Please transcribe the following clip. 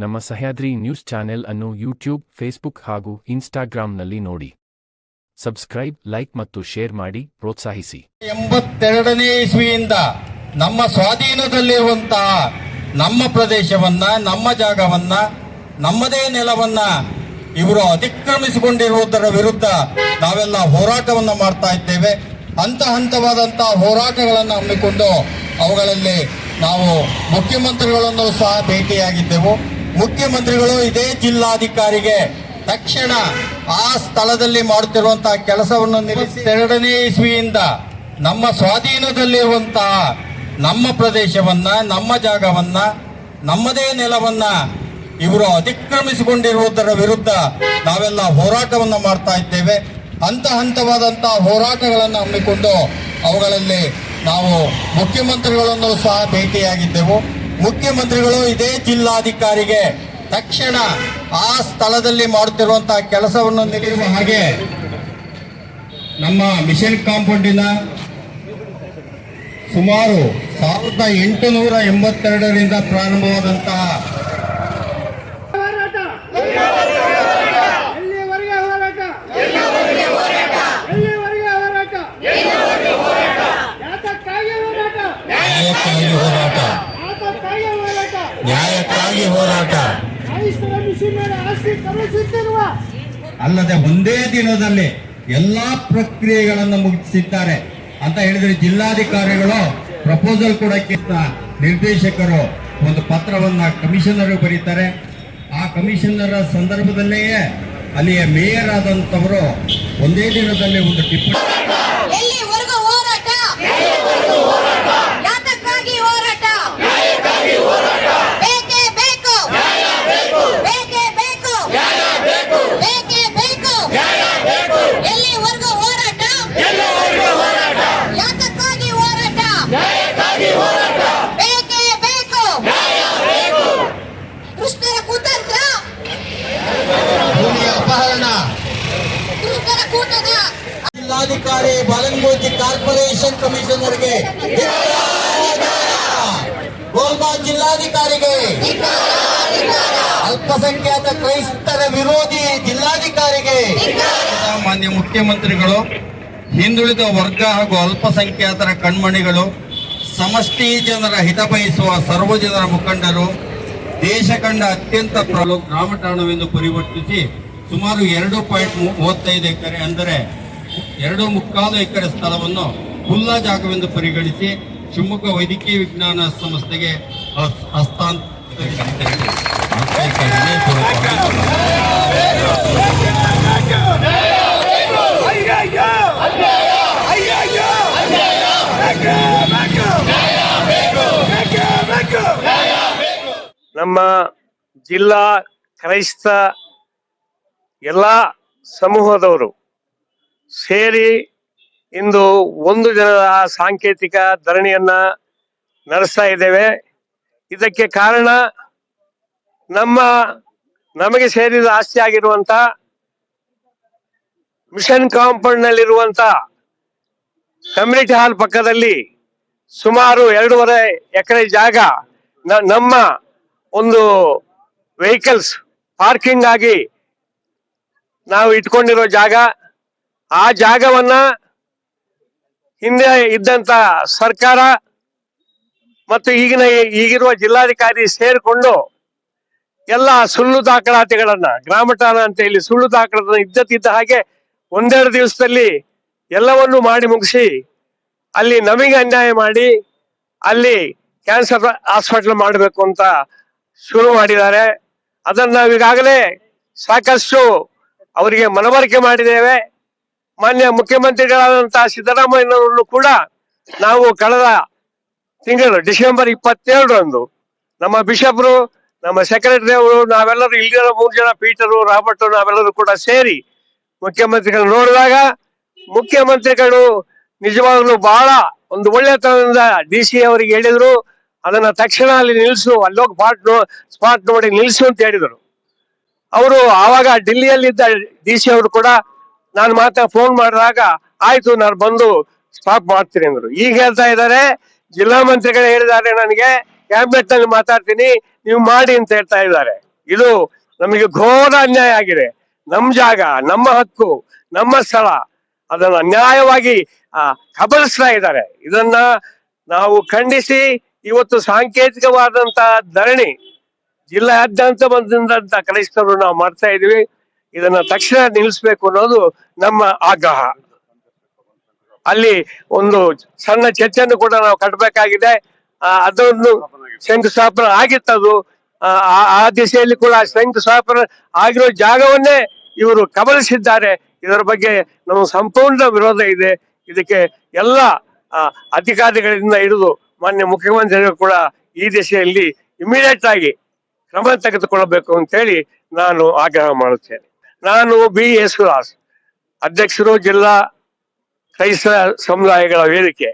ನಮ್ಮ Sahyadri news channel ಅನ್ನು YouTube, Facebook ಹಾಗೂ ಇನ್ಸ್ಟಾಗ್ರಾಂನಲ್ಲಿ ನೋಡಿ. ಸಬ್ಸ್ಕ್ರೈಬ್, ಲೈಕ್ ಮತ್ತು ಶೇರ್ ಮಾಡಿ, ಪ್ರೋತ್ಸಾಹಿಸಿ. ಎಂಬತ್ತೆರಡನೇ ಇಸ್ವಿಯಿಂದ ನಮ್ಮ ಸ್ವಾಧೀನದಲ್ಲಿರುವಂತಹ ನಮ್ಮ ಪ್ರದೇಶವನ್ನ, ನಮ್ಮ ಜಾಗವನ್ನ, ನಮ್ಮದೇ ನೆಲವನ್ನ ಇವರು ಅತಿಕ್ರಮಿಸಿಕೊಂಡಿರುವುದರ ವಿರುದ್ಧ ನಾವೆಲ್ಲ ಹೋರಾಟವನ್ನು ಮಾಡ್ತಾ ಇದ್ದೇವೆ. ಹಂತ ಹಂತವಾದಂತಹ ಹೋರಾಟಗಳನ್ನು ಹಮ್ಮಿಕೊಂಡು ಅವುಗಳಲ್ಲಿ ನಾವು ಮುಖ್ಯಮಂತ್ರಿಗಳನ್ನು ಸಹ ಭೇಟಿಯಾಗಿದ್ದೆವು. ಮುಖ್ಯಮಂತ್ರಿಗಳು ಇದೇ ಜಿಲ್ಲಾಧಿಕಾರಿಗೆ ತಕ್ಷಣ ಆ ಸ್ಥಳದಲ್ಲಿ ಮಾಡುತ್ತಿರುವಂತಹ ಕೆಲಸವನ್ನು ನಿಲ್ಲಿಸಿ ಎರಡನೇ ಇಸ್ವಿಯಿಂದ ನಮ್ಮ ಸ್ವಾಧೀನದಲ್ಲಿರುವಂತಹ ನಮ್ಮ ಪ್ರದೇಶವನ್ನ, ನಮ್ಮ ಜಾಗವನ್ನ, ನಮ್ಮದೇ ನೆಲವನ್ನ ಇವರು ಅತಿಕ್ರಮಿಸಿಕೊಂಡಿರುವುದರ ವಿರುದ್ಧ ನಾವೆಲ್ಲ ಹೋರಾಟವನ್ನು ಮಾಡ್ತಾ ಇದ್ದೇವೆ. ಹಂತ ಹಂತವಾದಂತಹ ಹೋರಾಟಗಳನ್ನು ಹಮ್ಮಿಕೊಂಡು ಅವುಗಳಲ್ಲಿ ನಾವು ಮುಖ್ಯಮಂತ್ರಿಗಳನ್ನು ಸಹ ಭೇಟಿಯಾಗಿದ್ದೆವು. ಮುಖ್ಯಮಂತ್ರಿಗಳು ಇದೇ ಜಿಲ್ಲಾಧಿಕಾರಿಗೆ ತಕ್ಷಣ ಆ ಸ್ಥಳದಲ್ಲಿ ಮಾಡುತ್ತಿರುವಂತಹ ಕೆಲಸವನ್ನು ನಿಲ್ಲಿಸುವ ಹಾಗೆ ನಮ್ಮ ಮಿಷನ್ ಕಾಂಪೌಂಡಿನ ಸುಮಾರು ಸಾವಿರದ ಎಂಟುನೂರ ಎಂಬತ್ತೆರಡರಿಂದ ಪ್ರಾರಂಭವಾದಂತಹ ಹೋರಾಟ ಎಲ್ಲಿವರೆಗೆ ಹೋರಾಟ ಎಲ್ಲಿವರೆಗೆ ಹೋರಾಟ ಯಾತಕ್ಕಾಗಿ ಹೋರಾಟ ನ್ಯಾಯಕ್ಕಾಗಿ ಹೋರಾಟ ಯಾತಕ್ಕಾಗಿ ಹೋರಾಟ ನ್ಯಾಯಕ್ಕಾಗಿ ಹೋರಾಟ. ಅಲ್ಲದೆ ಒಂದೇ ದಿನದಲ್ಲಿ ಎಲ್ಲಾ ಪ್ರಕ್ರಿಯೆಗಳನ್ನು ಮುಗಿಸಿದ್ದಾರೆ ಅಂತ ಹೇಳಿದ್ರೆ ಜಿಲ್ಲಾಧಿಕಾರಿಗಳು ಪ್ರಪೋಸಲ್ ಕೊಡಕ್ಕಿಂತ ನಿರ್ದೇಶಕರು ಒಂದು ಪತ್ರವನ್ನ ಕಮಿಷನರ್ ಬರೀತಾರೆ. ಆ ಕಮಿಷನರ್ ಸಂದರ್ಭದಲ್ಲೇ ಅಲ್ಲಿಯ ಮೇಯರ್ ಆದಂತವರು ಒಂದೇ ದಿನದಲ್ಲಿ ಒಂದು ಟಿಪ್ಪಣಿ ಜಿಲ್ಲಾಧಿಕಾರಿ ಬಾಲಂಗೋಜಿ ಕಾರ್ಪೊರೇಷನ್ ಕಮಿಷನರ್ಗೆ ಗೋಲ್ಬಾ ಜಿಲ್ಲಾಧಿಕಾರಿಗೆ ಅಲ್ಪಸಂಖ್ಯಾತ ಕ್ರೈಸ್ತರ ವಿರೋಧಿ ಜಿಲ್ಲಾಧಿಕಾರಿಗೆ ಮಾನ್ಯ ಮುಖ್ಯಮಂತ್ರಿಗಳು, ಹಿಂದುಳಿದ ವರ್ಗ ಹಾಗೂ ಅಲ್ಪಸಂಖ್ಯಾತರ ಕಣ್ಮಣಿಗಳು, ಸಮಷ್ಟಿ ಜನರ ಹಿತ ಬಯಸುವ ಸರ್ವಜನರ ಮುಖಂಡರು, ದೇಶ ಕಂಡ ಅತ್ಯಂತ ಗ್ರಾಮ ಠಾಣವೆಂದು ಪರಿವರ್ತಿಸಿ ಸುಮಾರು ಎರಡು ಪಾಯಿಂಟ್ ಮೂವತ್ತೈದು ಎಕರೆ ಅಂದರೆ ಎರಡು ಮುಕ್ಕಾಲು ಎಕರೆ ಸ್ಥಳವನ್ನು ಖುಲ್ಲಾ ಜಾಗವೆಂದು ಪರಿಗಣಿಸಿ ಶಿವಮೊಗ್ಗ ವೈದ್ಯಕೀಯ ವಿಜ್ಞಾನ ಸಂಸ್ಥೆಗೆ ನಮ್ಮ ಜಿಲ್ಲಾ ಕ್ರೈಸ್ತ ಎಲ್ಲ ಸಮೂಹದವರು ಸೇರಿ ಇಂದು ಒಂದು ದಿನದ ಸಾಂಕೇತಿಕ ಧರಣಿಯನ್ನ ನಡೆಸ್ತಾ ಇದ್ದೇವೆ. ಇದಕ್ಕೆ ಕಾರಣ ನಮ್ಮ ನಮಗೆ ಸೇರಿದ ಆಸ್ತಿ ಆಗಿರುವಂತ ಮಿಷನ್ ಕಾಂಪೌಂಡ್ ನಲ್ಲಿರುವಂತ ಕಮ್ಯುನಿಟಿ ಹಾಲ್ ಪಕ್ಕದಲ್ಲಿ ಸುಮಾರು ಎರಡೂವರೆ ಎಕರೆ ಜಾಗ ನಮ್ಮ ಒಂದು ವೆಹಿಕಲ್ಸ್ ಪಾರ್ಕಿಂಗ್ ಆಗಿ ನಾವು ಇಟ್ಕೊಂಡಿರೋ ಜಾಗ. ಆ ಜಾಗವನ್ನ ಹಿಂದೆ ಇದ್ದಂತ ಸರ್ಕಾರ ಮತ್ತು ಈಗಿನ ಈಗಿರುವ ಜಿಲ್ಲಾಧಿಕಾರಿ ಸೇರಿಕೊಂಡು ಎಲ್ಲ ಸುಳ್ಳು ದಾಖಲಾತಿಗಳನ್ನ ಗ್ರಾಮಠಾನ ಅಂತ ಹೇಳಿ ಸುಳ್ಳು ದಾಖಲಾತಿ ಇದ್ದತ್ತಿದ್ದ ಹಾಗೆ ಒಂದೆರಡು ದಿವಸದಲ್ಲಿ ಎಲ್ಲವನ್ನು ಮಾಡಿ ಮುಗಿಸಿ ಅಲ್ಲಿ ನಮಗೆ ಅನ್ಯಾಯ ಮಾಡಿ ಅಲ್ಲಿ ಕ್ಯಾನ್ಸರ್ ಹಾಸ್ಪಿಟಲ್ ಮಾಡಬೇಕು ಅಂತ ಶುರು ಮಾಡಿದ್ದಾರೆ. ಅದನ್ನ ನಾವು ಈಗಾಗಲೇ ಸಾಕಷ್ಟು ಅವರಿಗೆ ಮನವರಿಕೆ ಮಾಡಿದ್ದೇವೆ. ಮಾನ್ಯ ಮುಖ್ಯಮಂತ್ರಿಗಳಾದಂತಹ ಸಿದ್ದರಾಮಯ್ಯನವರನ್ನು ಕೂಡ ನಾವು ಕಳೆದ ತಿಂಗಳು ಡಿಸೆಂಬರ್ ಇಪ್ಪತ್ತೇಳರಂದು ನಮ್ಮ ಬಿಷಪ್ರು, ನಮ್ಮ ಸೆಕ್ರೆಟರಿ ಅವರು, ನಾವೆಲ್ಲರೂ ಇಲ್ಲಿರೋ ಮೂರು ಜನ ಪೀಟರು ರಾಬರ್ಟ್ ನಾವೆಲ್ಲರೂ ಕೂಡ ಸೇರಿ ಮುಖ್ಯಮಂತ್ರಿಗಳು ನೋಡಿದಾಗ ಮುಖ್ಯಮಂತ್ರಿಗಳು ನಿಜವಾಗ್ಲೂ ಬಹಳ ಒಂದು ಒಳ್ಳೆತನದಿಂದ ಡಿ ಸಿ ಅವರಿಗೆ ಹೇಳಿದ್ರು. ಅದನ್ನ ತಕ್ಷಣ ಅಲ್ಲಿ ನಿಲ್ಸು, ಅಲ್ಲೋಗಿ ಸ್ಪಾಟ್ ನೋ, ಸ್ಪಾಟ್ ನೋಡಿ ನಿಲ್ಸು ಅಂತ ಹೇಳಿದರು. ಅವರು ಆವಾಗ ಡೆಲ್ಲಿಯಲ್ಲಿದ್ದ ಡಿ ಸಿ ಅವರು ಕೂಡ ನಾನು ಮಾತಾ ಫೋನ್ ಮಾಡಿದಾಗ, ಆಯ್ತು, ನಾನು ಬಂದು ಸ್ಟಾಪ್ ಮಾಡ್ತೀನಿ ಅಂದ್ರು. ಈಗ ಹೇಳ್ತಾ ಇದ್ದಾರೆ, ಜಿಲ್ಲಾ ಮಂತ್ರಿಗಳು ಹೇಳಿದ್ದಾರೆ ನನಗೆ ಕ್ಯಾಬಿನೆಟ್ನಲ್ಲಿ ಮಾತಾಡ್ತೀನಿ, ನೀವು ಮಾಡಿ ಅಂತ ಹೇಳ್ತಾ ಇದ್ದಾರೆ. ಇದು ನಮಗೆ ಘೋರ ಅನ್ಯಾಯ ಆಗಿದೆ. ನಮ್ ಜಾಗ, ನಮ್ಮ ಹಕ್ಕು, ನಮ್ಮ ಸ್ಥಳ, ಅದನ್ನು ಅನ್ಯಾಯವಾಗಿ ಕಬಲಿಸ್ತಾ ಇದ್ದಾರೆ. ಇದನ್ನ ನಾವು ಖಂಡಿಸಿ, ಇವತ್ತು ಸಾಂಕೇತಿಕವಾದಂತ ಧರಣಿ, ಜಿಲ್ಲಾದ್ಯಂತ ಬಂದಂತ ಕ್ರೈಸ್ತರು ನಾವು ಮಾಡ್ತಾ ಇದೀವಿ ಇದನ್ನ ತಕ್ಷಣ ನಿಲ್ಲಿಸ್ಬೇಕು ಅನ್ನೋದು ನಮ್ಮ ಆಗ್ರಹ. ಅಲ್ಲಿ ಒಂದು ಸಣ್ಣ ಚರ್ಚೆಯನ್ನು ಕೂಡ ನಾವು ಕಟ್ಟಬೇಕಾಗಿದೆ ಅದೊಂದು ಶಂಕುಸ್ಥಾಪನೆ ಆಗಿತ್ತದು. ಆ, ಆ- ಆ ದಿಶೆಯಲ್ಲಿ ಕೂಡ ಶಂಕುಸ್ಥಾಪನೆ ಆಗಿರೋ ಜಾಗವನ್ನೇ ಇವರು ಕಬಲಿಸಿದ್ದಾರೆ ಇದರ ಬಗ್ಗೆ ನಮ್ಮ ಸಂಪೂರ್ಣ ವಿರೋಧ ಇದೆ. ಇದಕ್ಕೆ ಎಲ್ಲ ಅಧಿಕಾರಿಗಳಿಂದ ಹಿಡಿದು ಮಾನ್ಯ ಮುಖ್ಯಮಂತ್ರಿಗಳು ಕೂಡ ಈ ದಿಶೆಯಲ್ಲಿ ಇಮಿಡಿಯೇಟ್ ಆಗಿ ಕ್ರಮ ತೆಗೆದುಕೊಳ್ಳಬೇಕು ಅಂತೇಳಿ ನಾನು ಆಗ್ರಹ ಮಾಡುತ್ತೇನೆ. ನಾನು ಬಿ ಯೇಸುದಾಸ್ ಅಧ್ಯಕ್ಷರು ಜಿಲ್ಲಾ ಕ್ರೈಸ್ತ ಸಮುದಾಯಗಳ ವೇದಿಕೆ.